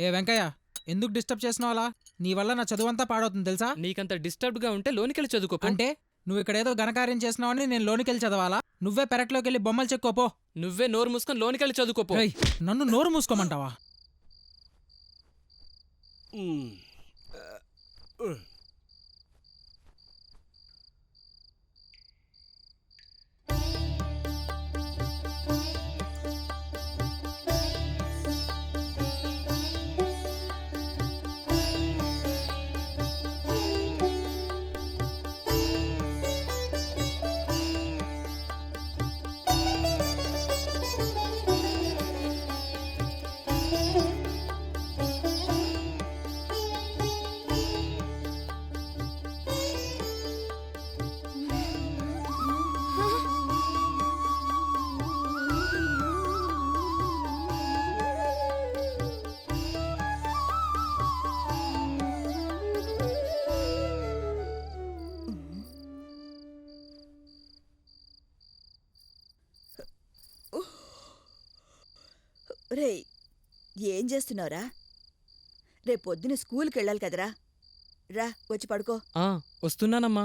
ఏ వెంకయ్య ఎందుకు డిస్టర్బ్ చేసినావు అలా? నీ వల్ల నా చదువంతా పాడవుతుంది తెలుసా? నీకంత డిస్టర్బ్డ్గా ఉంటే లోనికెళ్ళి చదువుకో. అంటే నువ్వు ఇక్కడ ఏదో ఘనకార్యం చేసినావని నేను లోనికెళ్ళి చదవాలా? నువ్వే పెరట్లోకి వెళ్ళి బొమ్మలు చెక్కోపో. నువ్వే నోరు మూసుకొని లోనికెళ్ళి చదువుకోపో. నన్ను నోరు మూసుకోమంటావా? రేయ్ ఏం చేస్తున్నావురా? రేపు పొద్దున స్కూల్కి వెళ్ళాలి కదరా. రా వచ్చి పడుకో. ఆ వస్తున్నానమ్మా.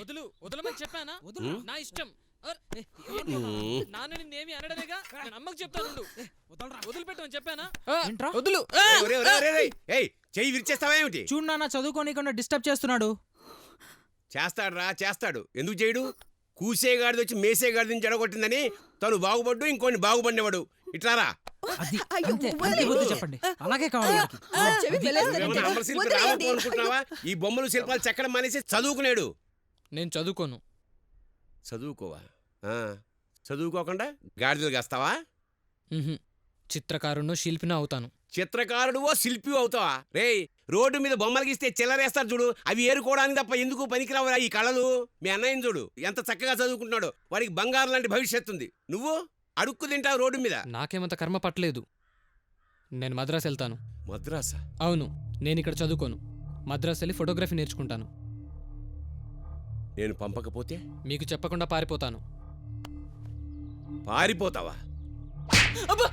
వదులు వదలమని చెప్పానా? వదులు. నా ఇష్టం. నాన్న నిన్నేమి అనడమేగా? నేను అమ్మకు చెప్తాను వదిలిపెట్టమని చెప్పానా? ఏంట్రా? వదులు. చెయ్యి విరిచేస్తావా ఏమిటి? చూడు నాన్న చదువుకోనీకుండా డిస్టర్బ్ చేస్తున్నాడు. చేస్తాడు రా చేస్తాడు. ఎందుకు చేయడు? కూసేగాడిది వచ్చి మేసేగాడిని జడగొట్టిందని తను బాగుపడ్డు ఇంకోని బాగుపడినవాడు. ఇట్లారా చెప్పండి. అలాగే కావాలి ఈ బొమ్మలు శిల్పాలు చెక్కడం మానేసి చదువుకునేడు. నేను చదువుకోను. చదువుకోవా? ఆ, చదువుకోకుండా గాడిదలు కాస్తావా? మ్హూ. చిత్రకారుణ్ణో శిల్పినో అవుతాను. చిత్రకారుడువో శిల్పి అవుతావా? రేయ్ రోడ్డు మీద బొమ్మలు గీస్తే చిల్లరేస్తారు చూడు. అవి ఏరుకోవడానికి తప్ప ఎందుకు పనికిరావురా ఈ కళలు? మీ అన్నయ్యని చూడు. ఎంత చక్కగా చదువుకుంటున్నాడు. వాడికి బంగారం లాంటి భవిష్యత్తు ఉంది. నువ్వు అడుక్కు తింటావు రోడ్డు మీద. నాకేమంత కర్మ పట్టలేదు. నేను మద్రాసు వెళ్తాను. మద్రాసా? అవును నేను ఇక్కడ చదువుకోను. మద్రాసు వెళ్ళి ఫోటోగ్రఫీ నేర్చుకుంటాను. నేను పంపకపోతే? మీకు చెప్పకుండా పారిపోతాను. పారిపోతావా? అబ్బా!